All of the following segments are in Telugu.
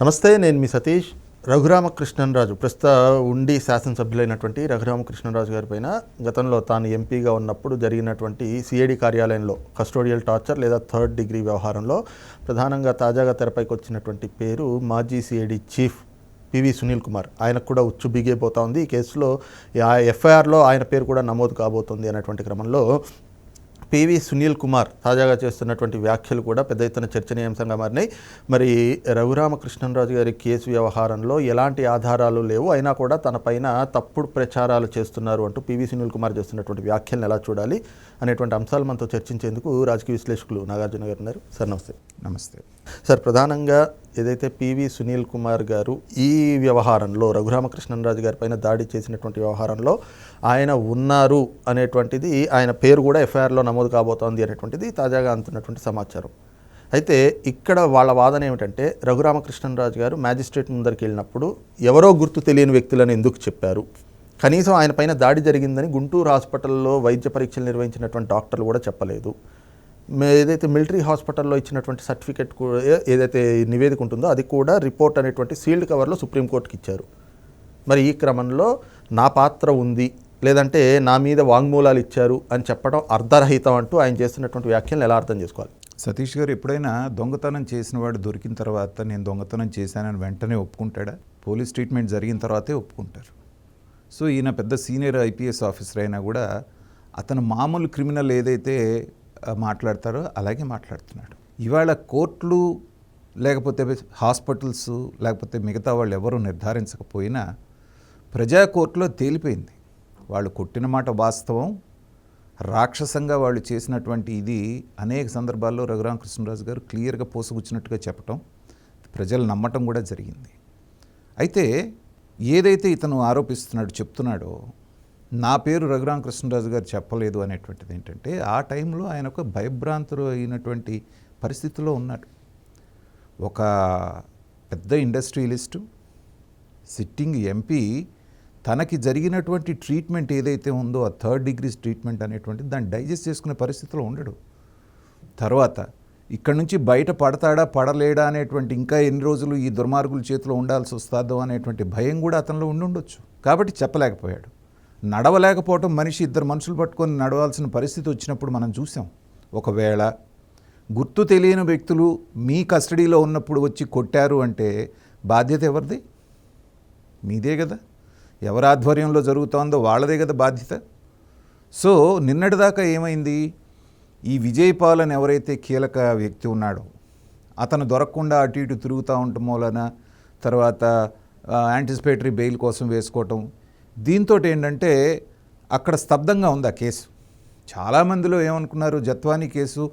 నమస్తే నేను మీ సతీష్. రఘురామకృష్ణన్రాజు ప్రస్తుత ఉండి శాసనసభ్యులైనటువంటి రఘురామకృష్ణరాజు గారి పైన గతంలో తాను ఎంపీగా ఉన్నప్పుడు జరిగినటువంటి సిఐడి కార్యాలయంలో కస్టోడియల్ టార్చర్ లేదా థర్డ్ డిగ్రీ వ్యవహారంలో ప్రధానంగా తాజాగా తెరపైకి వచ్చినటువంటి పేరు మాజీ CID chief PV Sunil Kumar. ఆయనకు కూడా ఉచ్చు బిగిపోతా ఉంది. ఈ కేసులో ఆ ఎఫ్ఐఆర్లో ఆయన పేరు కూడా నమోదు కాబోతుంది అనేటువంటి క్రమంలో పివి సునీల్ కుమార్ తాజాగా చేస్తున్నటువంటి వ్యాఖ్యలు కూడా పెద్ద ఎత్తున చర్చనీయాంశంగా మారినాయి. మరి రఘురామకృష్ణరాజు గారి కేసు వ్యవహారంలో ఎలాంటి ఆధారాలు లేవు. అయినా కూడా తన పైన తప్పుడు ప్రచారాలు చేస్తున్నారు అంటూ పివి సునీల్ కుమార్ చేస్తున్నటువంటి వ్యాఖ్యలను ఎలా చూడాలి అనేటువంటి అంశాలు మనతో చర్చించేందుకు రాజకీయ విశ్లేషకులు నాగార్జున గారు ఉన్నారు. సార్ నమస్తే. నమస్తే. సార్ ప్రధానంగా ఏదైతే పివి సునీల్ కుమార్ గారు ఈ వ్యవహారంలో రఘురామకృష్ణరాజు గారి పైన దాడి చేసినటువంటి వ్యవహారంలో ఆయన ఉన్నారు అనేటువంటిది ఆయన పేరు కూడా ఎఫ్ఐఆర్లో నమోదు కాబోతోంది అనేటువంటిది తాజాగా అందుతున్నటువంటి సమాచారం. అయితే ఇక్కడ వాళ్ళ వాదన ఏమిటంటే రఘురామకృష్ణరాజు గారు మ్యాజిస్ట్రేట్ ముందరికి వెళ్ళినప్పుడు ఎవరో గుర్తు తెలియని వ్యక్తులను ఎందుకు చెప్పారు? కనీసం ఆయన పైన దాడి జరిగిందని గుంటూరు హాస్పిటల్లో వైద్య పరీక్షలు నిర్వహించినటువంటి డాక్టర్లు కూడా చెప్పలేదు. ఏదైతే మిలిటరీ హాస్పిటల్లో ఇచ్చినటువంటి సర్టిఫికెట్ కూడా ఏదైతే నివేదిక ఉంటుందో అది కూడా రిపోర్ట్ అనేటువంటి సీల్డ్ కవర్లో సుప్రీంకోర్టుకి ఇచ్చారు. మరి ఈ క్రమంలో నా పాత్ర ఉంది లేదంటే నా మీద వాంగ్మూలాలు ఇచ్చారు అని చెప్పడం అర్ధరహితం అంటూ ఆయన చేస్తున్నటువంటి వ్యాఖ్యలను ఎలా అర్థం చేసుకోవాలి? సతీష్ గారు ఎప్పుడైనా దొంగతనం చేసిన వాడు దొరికిన తర్వాత నేను దొంగతనం చేశానని వెంటనే ఒప్పుకుంటాడా? పోలీస్ ట్రీట్మెంట్ జరిగిన తర్వాతే ఒప్పుకుంటారు. సో ఈయన పెద్ద సీనియర్ ఐపీఎస్ ఆఫీసర్ అయినా కూడా అతను మామూలు క్రిమినల్ ఏదైతే మాట్లాడతారో అలాగే మాట్లాడుతున్నాడు. ఇవాళ కోర్టులు లేకపోతే హాస్పిటల్స్ లేకపోతే మిగతా వాళ్ళు ఎవరు నిర్ధారించకపోయినా ప్రజా కోర్టులో తేలిపోయింది. వాళ్ళు కొట్టిన మాట వాస్తవం. రాక్షసంగా వాళ్ళు చేసినటువంటి ఇది అనేక సందర్భాల్లో రఘురామకృష్ణరాజు గారు క్లియర్గా పోసుగుచ్చినట్టుగా చెప్పటం ప్రజలు నమ్మటం కూడా జరిగింది. అయితే ఏదైతే ఇతను ఆరోపిస్తున్నాడు చెప్తున్నాడో నా పేరు రఘురామకృష్ణరాజు గారు చెప్పలేదు అనేటువంటిది ఏంటంటే ఆ టైంలో ఆయన ఒక భయభ్రాంతులు అయినటువంటి పరిస్థితిలో ఉన్నాడు. ఒక పెద్ద ఇండస్ట్రియలిస్టు సిట్టింగ్ ఎంపీ తనకి జరిగినటువంటి ట్రీట్మెంట్ ఏదైతే ఉందో ఆ థర్డ్ డిగ్రీస్ ట్రీట్మెంట్ అనేటువంటిది దాన్ని డైజెస్ట్ చేసుకునే పరిస్థితిలో ఉండడు. తర్వాత ఇక్కడ నుంచి బయట పడతాడా పడలేడా అనేటువంటి ఇంకా ఎన్ని రోజులు ఈ దుర్మార్గుల చేతిలో ఉండాల్సి వస్తుందో అనేటువంటి భయం కూడా అతనిలో ఉండి ఉండొచ్చు కాబట్టి చెప్పలేకపోయాడు. నడవలేకపోవటం మనిషి ఇద్దరు మనుషులు పట్టుకొని నడవాల్సిన పరిస్థితి వచ్చినప్పుడు మనం చూసాం. ఒకవేళ గుర్తు తెలియని వ్యక్తులు మీ కస్టడీలో ఉన్నప్పుడు వచ్చి కొట్టారు అంటే బాధ్యత ఎవరిది? మీదే కదా. ఎవరి ఆధ్వర్యంలో జరుగుతోందో వాళ్ళదే కదా బాధ్యత. సో నిన్నటిదాకా ఏమైంది? ఈ విజయపాల్ అని ఎవరైతే కీలక వ్యక్తి ఉన్నాడో అతను దొరకకుండా అటు ఇటు తిరుగుతూ ఉండటం వలన తర్వాత యాంటిసిపేటరీ బెయిల్ కోసం వేసుకోవటం దీంతో ఏంటంటే అక్కడ స్తబ్దంగా ఉంది ఆ కేసు. చాలామందిలో ఏమనుకున్నారు జత్వానీ కేసు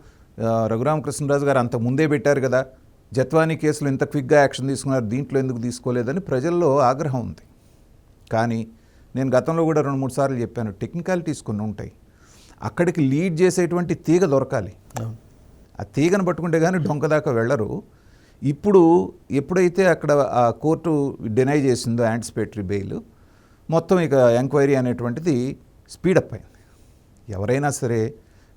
రఘురామకృష్ణరాజు గారు అంత ముందే పెట్టారు కదా జత్వానీ కేసులో ఇంత క్విక్గా యాక్షన్ తీసుకున్నారు దీంట్లో ఎందుకు తీసుకోలేదని ప్రజల్లో ఆగ్రహం ఉంది. కానీ నేను గతంలో కూడా రెండు మూడు సార్లు చెప్పాను టెక్నికాలిటీస్ కొన్ని ఉంటాయి. అక్కడికి లీడ్ చేసేటువంటి తీగ దొరకాలి. ఆ తీగను పట్టుకుంటే కానీ డొంక దాకా వెళ్ళరు. ఇప్పుడు ఎప్పుడైతే అక్కడ ఆ కోర్టు డినై చేసిందో యాంటిసిపేటరీ బెయిల్ మొత్తం ఇక ఎంక్వైరీ అనేటువంటిది స్పీడప్ అయింది. ఎవరైనా సరే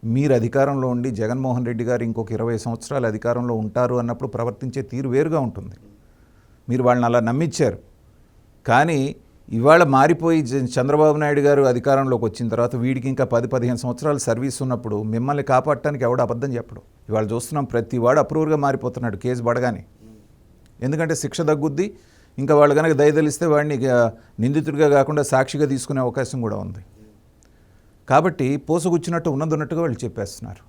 మీరు అధికారంలో ఉండి జగన్మోహన్ రెడ్డి గారు ఇంకొక ఇరవై సంవత్సరాలు అధికారంలో ఉంటారు అన్నప్పుడు ప్రవర్తించే తీరు వేరుగా ఉంటుంది. మీరు వాళ్ళని అలా నమ్మించారు కానీ ఇవాళ మారిపోయి చంద్రబాబు నాయుడు గారు అధికారంలోకి వచ్చిన తర్వాత వీడికి ఇంకా పది పదిహేను సంవత్సరాలు సర్వీస్ ఉన్నప్పుడు మిమ్మల్ని కాపాడటానికి ఎవడు అబద్ధం చెప్పడు. ఇవాళ చూస్తున్నాం ప్రతి వాడు అప్రూవర్గా మారిపోతున్నాడు కేసు పడగానే. ఎందుకంటే శిక్ష తగ్గుద్ది ఇంకా వాళ్ళు కనుక దయదలిస్తే వాడిని నిందితుడిగా కాకుండా సాక్షిగా తీసుకునే అవకాశం కూడా ఉంది. కాబట్టి పోసగుచ్చినట్టు ఉన్నదున్నట్టుగా వాళ్ళు చెప్పేస్తున్నారు.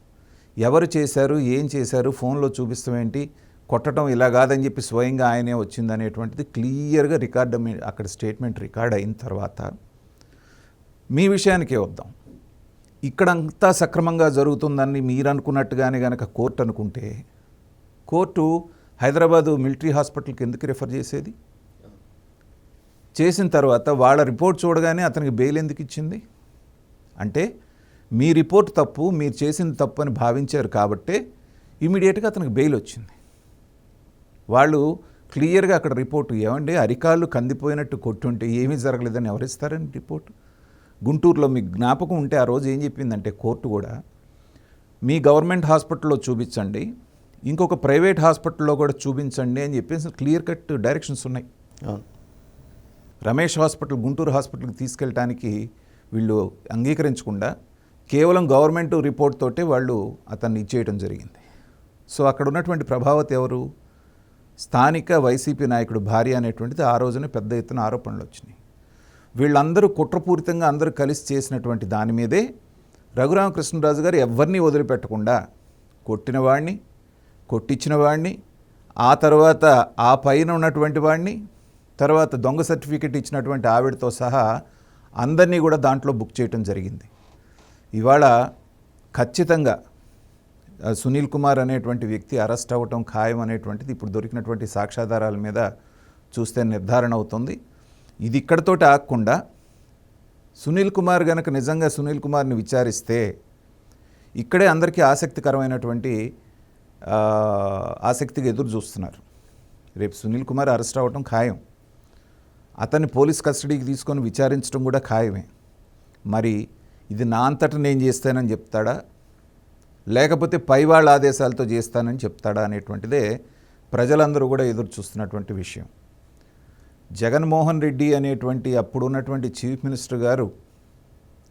ఎవరు చేశారు ఏం చేశారు ఫోన్లో చూపిస్తాం ఏంటి కొట్టడం ఇలా కాదని చెప్పి స్వయంగా ఆయనే వచ్చింది అనేటువంటిది క్లియర్గా రికార్డ్ అక్కడ స్టేట్మెంట్ రికార్డ్ అయిన తర్వాత మీ విషయానికే వద్దాం. ఇక్కడంతా సక్రమంగా జరుగుతుందని మీరు అనుకున్నట్టుగానే కనుక కోర్టు అనుకుంటే కోర్టు హైదరాబాదు మిలిటరీ హాస్పిటల్కి ఎందుకు రిఫర్ చేసేది? చేసిన తర్వాత వాళ్ళ రిపోర్ట్ చూడగానే అతనికి బెయిల్ ఎందుకు ఇచ్చింది? అంటే మీ రిపోర్ట్ తప్పు మీరు చేసింది తప్పు అని భావించారు కాబట్టే ఇమీడియట్గా అతనికి బెయిల్ వచ్చింది. వాళ్ళు క్లియర్గా అక్కడ రిపోర్టు ఏమండి? అరికాళ్ళు కందిపోయినట్టు కొట్టుంటే ఏమీ జరగలేదని ఎవరిస్తారని రిపోర్ట్? గుంటూరులో మీకు జ్ఞాపకం ఉంటే ఆ రోజు ఏం చెప్పిందంటే కోర్టు కూడా మీ గవర్నమెంట్ హాస్పిటల్లో చూపించండి ఇంకొక ప్రైవేట్ హాస్పిటల్లో కూడా చూపించండి అని చెప్పేసి క్లియర్ కట్ డైరెక్షన్స్ ఉన్నాయి. అవును. రమేష్ హాస్పిటల్ గుంటూరు హాస్పిటల్కి తీసుకెళ్ళటానికి వీళ్ళు అంగీకరించకుండా కేవలం గవర్నమెంట్ రిపోర్ట్ తోటే వాళ్ళు అతన్ని ఇచ్చేయడం జరిగింది. సో అక్కడ ఉన్నటువంటి ప్రభావత్ ఎవరు? స్థానిక వైసీపీ నాయకుడు భార్య అనేటువంటిది ఆ రోజునే పెద్ద ఎత్తున ఆరోపణలు వచ్చినాయి. వీళ్ళందరూ కుట్రపూరితంగా అందరూ కలిసి చేసినటువంటి దాని మీదే రఘురామకృష్ణరాజు గారు ఎవరిని వదిలిపెట్టకుండా కొట్టిన వాడిని కొట్టించిన వాడిని ఆ తర్వాత ఆ పైన ఉన్నటువంటి వాడిని తర్వాత దొంగ సర్టిఫికెట్ ఇచ్చినటువంటి ఆవిడతో సహా అందరినీ కూడా దాంట్లో బుక్ చేయటం జరిగింది. ఇవాళ ఖచ్చితంగా సునీల్ కుమార్ అనేటువంటి వ్యక్తి అరెస్ట్ అవ్వటం ఖాయం అనేటువంటిది ఇప్పుడు దొరికినటువంటి సాక్ష్యాధారాల మీద చూస్తే నిర్ధారణ అవుతుంది. ఇది ఇక్కడతోటి ఆగకుండా సునీల్ కుమార్ గనక నిజంగా సునీల్ కుమార్ని విచారిస్తే ఇక్కడే అందరికీ ఆసక్తికరమైనటువంటి ఆసక్తిగా ఎదురు చూస్తున్నారు. రేపు సునీల్ కుమార్ అరెస్ట్ అవ్వటం ఖాయం. అతన్ని పోలీస్ కస్టడీకి తీసుకొని విచారించడం కూడా ఖాయమే. మరి ఇది నా అంతటా నేను చేస్తానని చెప్తాడా? లేకపోతే పై వాళ్ళ ఆదేశాలతో చేస్తానని చెప్తాడా అనేటువంటిదే ప్రజలందరూ కూడా ఎదురు చూస్తున్నటువంటి విషయం. జగన్మోహన్ రెడ్డి అనేటువంటి అప్పుడున్నటువంటి చీఫ్ మినిస్టర్ గారు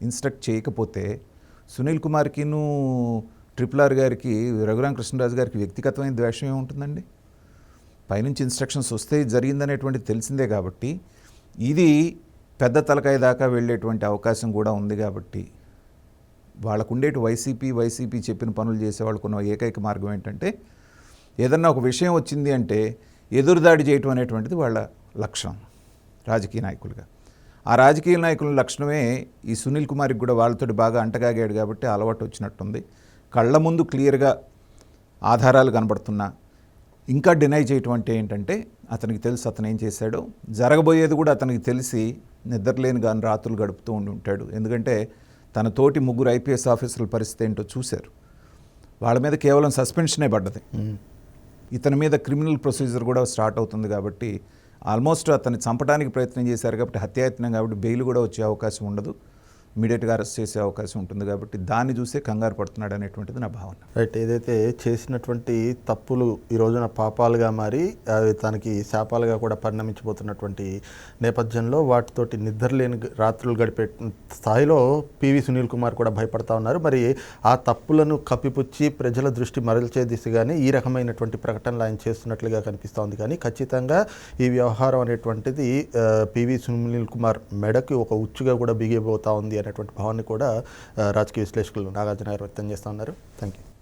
ఇన్స్ట్రక్ట్ చేయకపోతే సునీల్ కుమార్కిను ట్రిపుల్ ఆర్ గారికి రఘురామ కృష్ణరాజు గారికి వ్యక్తిగతమైన ద్వేషం ఏముంటుందండి? పైనుంచి ఇన్స్ట్రక్షన్స్ వస్తే జరిగిందనేటువంటి జరిగిందనేటువంటిది తెలిసిందే కాబట్టి ఇది పెద్ద తలకాయ దాకా వెళ్ళేటువంటి అవకాశం కూడా ఉంది కాబట్టి వాళ్ళకు ఉండేటి వైసీపీ వైసీపీ చెప్పిన పనులు చేసే వాళ్ళకు ఉన్న ఏకైక మార్గం ఏంటంటే ఏదన్నా ఒక విషయం వచ్చింది అంటే ఎదురుదాడి చేయటం అనేటువంటిది వాళ్ళ లక్ష్యం రాజకీయ నాయకులుగా. ఆ రాజకీయ నాయకుల లక్షణమే ఈ సునీల్ కుమార్కి కూడా వాళ్ళతోటి బాగా అంటగాగాడు కాబట్టి అలవాటు వచ్చినట్టుంది. కళ్ళ ముందు క్లియర్గా ఆధారాలు కనబడుతున్నా. ఇంకా డినై చేయటం అంటే ఏంటంటే అతనికి తెలుసు అతను ఏం చేశాడో. జరగబోయేది కూడా అతనికి తెలిసి నిద్రలేని కానీ రాత్రులు గడుపుతూ ఉండి ఉంటాడు. ఎందుకంటే తన తోటి ముగ్గురు ఐపీఎస్ ఆఫీసర్ల పరిస్థితి ఏంటో చూశారు. వాళ్ళ మీద కేవలం సస్పెన్షనే పడ్డది. ఇతని మీద క్రిమినల్ ప్రొసీజర్ కూడా స్టార్ట్ అవుతుంది కాబట్టి ఆల్మోస్ట్ అతన్ని చంపడానికి ప్రయత్నం చేశారు కాబట్టి హత్యాయత్నం కాబట్టి బెయిల్ కూడా వచ్చే అవకాశం ఉండదు. ఇమీడియట్గా అరెస్ట్ చేసే అవకాశం ఉంటుంది కాబట్టి దాన్ని చూసే కంగారు పడుతున్నాడు అనేటువంటిది నా భావన. రైట్ ఏదైతే చేసినటువంటి తప్పులు ఈ రోజున పాపాలుగా మారి అవి తనకి శాపాలుగా కూడా పరిణమించిపోతున్నటువంటి నేపథ్యంలో వాటితోటి నిద్రలేని రాత్రులు గడిపే స్థాయిలో పివి సునీల్ కుమార్ కూడా భయపడతా ఉన్నారు. మరి ఆ తప్పులను కప్పిపుచ్చి ప్రజల దృష్టి మరల్చే దిశగానే ఈ రకమైనటువంటి ప్రకటనలు ఆయన చేస్తున్నట్లుగా కనిపిస్తోంది కానీ ఖచ్చితంగా ఈ వ్యవహారం అనేటువంటిది పివి సునీల్ కుమార్ మెడకి ఒక ఉచ్చుగా కూడా బిగిపోతా ఉంది అనేటువంటి భావాన్ని కూడా రాజకీయ విశ్లేషకులు నాగార్జున గారు వ్యక్తం చేస్తూ ఉన్నారు. Thank you